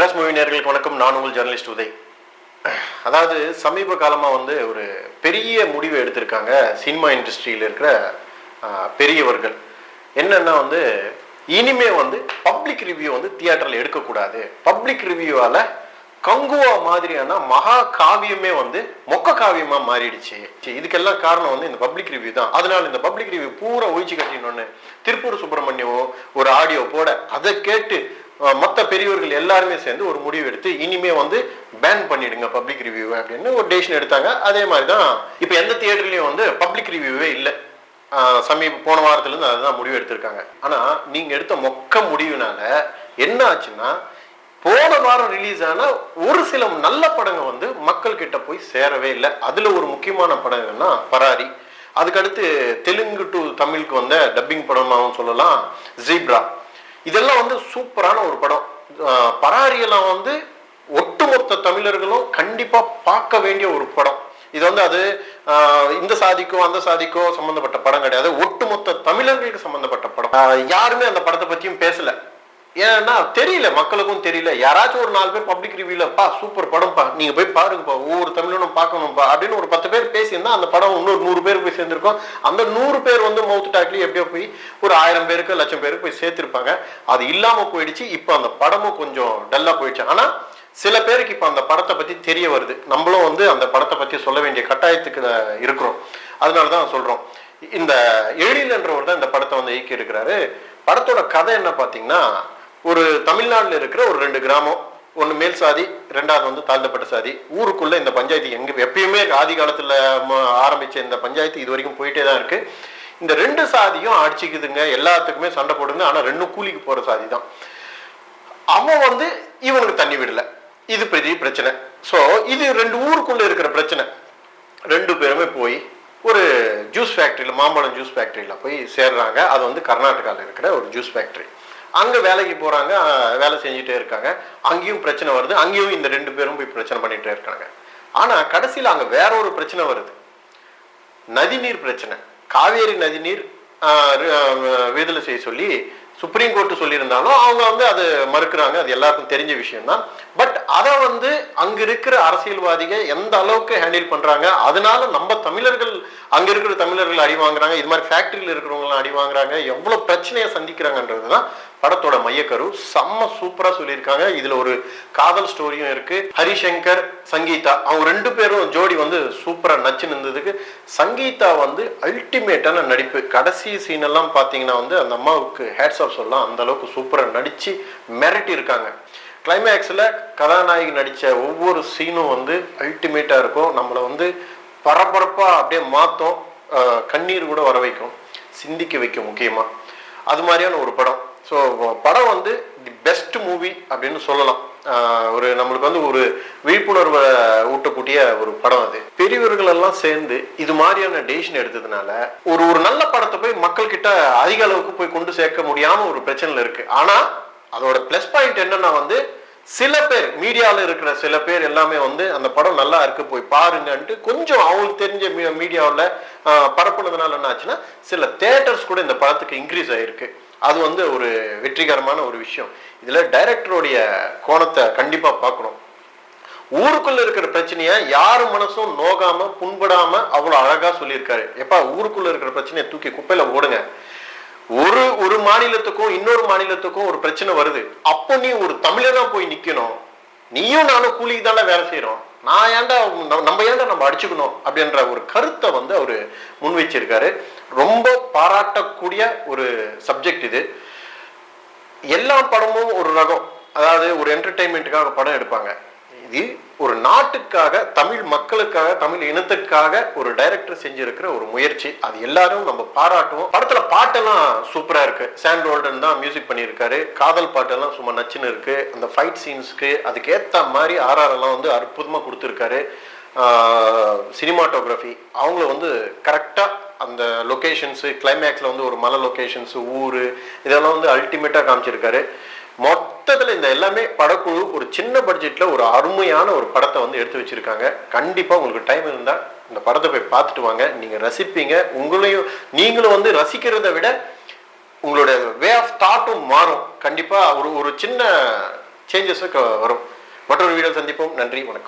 Madras movie நேர்களுக்கு வணக்கம். நான் உங்கள் ஜெர்னலிஸ்ட் உதய். அதாவது சமீப காலமாக வந்து ஒரு பெரிய முடிவு எடுத்திருக்காங்க சினிமா இண்டஸ்ட்ரியில் இருக்கிற பெரியவர்கள். என்னென்னா வந்து இனிமே வந்து பப்ளிக் ரிவ்யூ வந்து தியேட்டரில் எடுக்கக்கூடாது. பப்ளிக் ரிவ்யூவால் கங்குவா மாதிரியான மகா காவியமே வந்து மொக்க காவியமா மாறிடுச்சு. இதுக்கெல்லாம் காரணம் வந்து இந்த பப்ளிக் ரிவ்யூ தான். அதனால இந்த பப்ளிக் ரிவ்யூ பூரா ஒழிச்சு கட்டினோன்னு திருப்பூர் சுப்பிரமணியம் ஒரு ஆடியோ போட அதை கேட்டு மொத்த பெரியவர்கள் எல்லாருமே சேர்ந்து ஒரு முடிவு எடுத்து இனிமே வந்து பேன் பண்ணிடுங்க பப்ளிக் ரிவ்யூவை அப்படின்னு ஒரு டெசிஷன் எடுத்தாங்க. அதே மாதிரி தான் இப்போ எந்த தியேட்டர்லையும் வந்து பப்ளிக் ரிவ்யூவே இல்லை. சமீப போன வாரத்துலேருந்து அதுதான் முடிவு எடுத்திருக்காங்க. ஆனால் நீங்கள் எடுத்த மொக்க முடிவுனால என்ன ஆச்சுன்னா போன வாரம் ரிலீஸ் ஆன ஒரு சில நல்ல படங்கள் வந்து மக்கள் கிட்ட போய் சேரவே இல்லை. அதில் ஒரு முக்கியமான படம் என்னன்னா பராரி. அதுக்கடுத்து தெலுங்கு டு தமிழுக்கு வந்த டப்பிங் படமாகவும் சொல்லலாம் ஜீப்ரா இதெல்லாம் வந்து சூப்பரான ஒரு படம். பராரியெல்லாம் வந்து ஒட்டுமொத்த தமிழர்களும் கண்டிப்பாக பார்க்க வேண்டிய ஒரு படம். இது வந்து அது இந்த சாதிக்கோ அந்த சாதிக்கோ சம்மந்தப்பட்ட படம் கிடையாது. ஒட்டுமொத்த தமிழர்களுக்கு சம்மந்தப்பட்ட படம். யாருமே அந்த படத்தை பற்றியும் பேசலை. ஏன்னா தெரியல மக்களுக்கும் தெரியல. யாராச்சும் ஒரு நாலு பேர் பப்ளிக் ரிவியூலப்பா சூப்பர் படம்ப்பா நீங்க போய் பாருங்கப்பா ஒவ்வொரு தமிழனும் பார்க்கணும்ப்பா அப்படின்னு ஒரு பத்து பேர் பேசியிருந்தா அந்த படம் இன்னொரு நூறு பேர் போய் சேர்ந்திருக்கும். அந்த நூறு பேர் வந்து மவுத் டாக்லி எப்படியோ போய் ஒரு ஆயிரம் பேருக்கு லட்சம் பேருக்கு போய் சேர்த்திருப்பாங்க. அது இல்லாம போயிடுச்சு. இப்போ அந்த படமும் கொஞ்சம் டல்லா போயிடுச்சு. ஆனா சில பேருக்கு இப்போ அந்த படத்தை பத்தி தெரிய வருது. நம்மளும் வந்து அந்த படத்தை பத்தி சொல்ல வேண்டிய கட்டாயத்துக்கு இருக்கிறோம். அதனால தான் சொல்றோம். இந்த எழிலன்றவர் தான் இந்த படத்தை வந்து இயக்கி இருக்கிறாரு படத்தோட கதை என்ன பார்த்தீங்கன்னா ஒரு தமிழ்நாட்டில் இருக்கிற ஒரு ரெண்டு கிராமம். ஒன்று மேல் சாதி ரெண்டாவது வந்து தாழ்ந்தப்பட்ட சாதி. ஊருக்குள்ள இந்த பஞ்சாயத்து எங்க எப்பயுமே ஆதி காலத்துல ம- ஆரம்பிச்ச இந்த பஞ்சாயத்து இது வரைக்கும் போயிட்டே தான் இருக்கு. இந்த ரெண்டு சாதியும் அடிச்சுக்குதுங்க. எல்லாத்துக்குமே சண்டை போடுங்க ஆனா ரெண்டும் கூலிக்கு போற சாதி தான். அவன் வந்து இவனுக்கு தண்ணி விடல. இது பெரிய பிரச்சனை. ஸோ இது ரெண்டு ஊருக்குள்ள இருக்கிற பிரச்சனை. ரெண்டு பேருமே போய் ஒரு ஜூஸ் ஃபேக்ட்ரியில் மாம்பழம் ஜூஸ் ஃபேக்ட்ரியில் போய் சேர்றாங்க. அது வந்து கர்நாடகாவில் இருக்கிற ஒரு ஜூஸ் ஃபேக்ட்ரி அங்கே வேலைக்கு போகிறாங்க வேலை செஞ்சுட்டே இருக்காங்க. அங்கேயும் பிரச்சனை வருது. அங்கேயும் இந்த ரெண்டு பேரும் போய் பிரச்சனை பண்ணிகிட்டே இருக்காங்க. ஆனால் கடைசியில் அங்கே வேற ஒரு பிரச்சனை வருது. நதிநீர் பிரச்சனை. காவேரி நதிநீர் விடுதலை செய்ய சொல்லி சுப்ரீம் கோர்ட் சொல்லியிருந்தாலும் அவங்க வந்து அது மறுக்கிறாங்க. அது எல்லாருக்கும் தெரிஞ்ச விஷயம்தான். பட் அதை வந்து அங்க இருக்கிற அரசியல்வாதிகள் எந்த அளவுக்கு ஹேண்டில் பண்றாங்க? அதனால நம்ம தமிழர்கள் அங்கே இருக்கிற தமிழர்கள் அடி வாங்குறாங்க. இது மாதிரி ஃபேக்ட்ரியில் இருக்கிறவங்களாம் அடி வாங்குறாங்க. எவ்வளோ பிரச்சனையை சந்திக்கிறாங்கன்றது தான் படத்தோட மையக்கரு. செம்ம சூப்பரா சொல்லியிருக்காங்க. இதுல ஒரு காதல் ஸ்டோரியும் இருக்கு. ஹரிசங்கர் சங்கீதா அவங்க ரெண்டு பேரும் ஜோடி வந்து சூப்பரா நச்சு நின்றதுக்கு சங்கீதா வந்து அல்டிமேட்டான நடிப்பு. கடைசி சீன் எல்லாம் பாத்தீங்கன்னா வந்து அந்த அம்மாவுக்கு ஹேட்ஸ் ஆஃப் சொல்லலாம். அந்த அளவுக்கு சூப்பரா நடிச்சு மிரட்டி இருக்காங்க. கிளைமேக்ஸில் கதாநாயகி நடித்த ஒவ்வொரு சீனும் வந்து அல்டிமேட்டாக இருக்கும். நம்மளை வந்து பரபரப்பாக அப்படியே மாற்றும் கண்ணீர் கூட வர வைக்கும். சிந்திக்க வைக்கும் முக்கியமாக அது மாதிரியான ஒரு படம். ஸோ படம் வந்து தி பெஸ்ட் மூவி அப்படின்னு சொல்லலாம். ஒரு நம்மளுக்கு வந்து ஒரு விழிப்புணர்வை ஊட்டக்கூடிய ஒரு படம் அது. பெரியவர்கள் எல்லாம் சேர்ந்து இது மாதிரியான டெசிஷன் எடுத்ததுனால ஒரு ஒரு நல்ல படத்தை போய் மக்கள்கிட்ட அதிக அளவுக்கு போய் கொண்டு சேர்க்க முடியாம ஒரு பிரச்சனைல இருக்கு. ஆனா அதோட ப்ளஸ் பாயிண்ட் என்னன்னா வந்து சில பேர் மீடியாவில் இருக்கிற சில பேர் எல்லாமே வந்து அந்த படம் நல்லா இருக்கு போய் பாருங்கன்ட்டு கொஞ்சம் அவங்களுக்கு தெரிஞ்ச மீடியாவில் பரப்புனதுனால என்ன ஆச்சுன்னா சில தேட்டர்ஸ் கூட இந்த படத்துக்கு இன்க்ரீஸ் ஆயிருக்கு. அது வந்து ஒரு வெற்றிகரமான ஒரு விஷயம். இதில் டைரக்டருடைய கோணத்தை கண்டிப்பாக பார்க்கணும். ஊருக்குள்ள இருக்கிற பிரச்சனையை யார் மனசும் நோகாம புண்படாம அவ்வளோ அழகா சொல்லியிருக்காரு. எப்பா ஊருக்குள்ள இருக்கிற பிரச்சனையை தூக்கி குப்பையில ஓடுங்க ஒரு ஒரு மாநிலத்துக்கும் இன்னொரு மாநிலத்துக்கும் ஒரு பிரச்சனை வருது. அப்போ நீ ஒரு தமிழனா போய் நிக்கணும். நீயும் நானும் கூலிக்கு தானே வேலை செய்யறோம் நான் ஏன்டா நம்ம- ஏன்டா நம்ம அடிச்சுக்கணும் அப்படின்ற ஒரு கருத்தை வந்து அவரு முன்வைச்சிருக்காரு. ரொம்ப பாராட்டக்கூடிய ஒரு சப்ஜெக்ட் இது. எல்லா படமும் ஒரு ரகம். அதாவது ஒரு என்டர்டெயின்மெண்ட்டுக்காக படம் எடுப்பாங்க. இது ஒரு நாட்டுக்காக தமிழ் மக்களுக்காக தமிழ் இனத்துக்காக ஒரு டைரக்டர் செஞ்சிருக்கிற ஒரு முயற்சி. அது எல்லாரும் நம்ம பாராட்டுவோம். படத்துல பாட்டெல்லாம் சூப்பரா இருக்கு. சாண்ட் ரோல்டன் தான் மியூசிக் பண்ணியிருக்காரு. காதல் பாட்டெல்லாம் சும்மா நச்சுன்னு இருக்கு. அந்த ஃபைட் சீன்ஸ்க்கு அதுக்கேற்ற மாதிரி ஆர்ஆர் எல்லாம் வந்து அற்புதமா கொடுத்துருக்காரு. சினிமாட்டோகிராஃபி அவங்கள வந்து கரெக்டாக அந்த லொக்கேஷன்ஸு கிளைமேக்ஸில் வந்து ஒரு மலை லொக்கேஷன்ஸு ஊர் இதெல்லாம் வந்து அல்டிமேட்டாக காமிச்சிருக்காரு. மொத்தத்தில் இந்த எல்லாமே படக்குழு ஒரு சின்ன பட்ஜெட்டில் ஒரு அருமையான ஒரு படத்தை வந்து எடுத்து வச்சிருக்காங்க. கண்டிப்பாக உங்களுக்கு டைம் இருந்தால் இந்த படத்தை போய் பார்த்துட்டு வாங்க. நீங்கள் ரசிப்பீங்க. உங்களையும் நீங்களும் வந்து ரசிக்கிறதை விட உங்களோட வே ஆஃப் தாட்டும் மாறும். கண்டிப்பாக ஒரு ஒரு சின்ன சேஞ்சஸும் வரும். மற்றொரு வீடியோ சந்திப்போம். நன்றி வணக்கம்.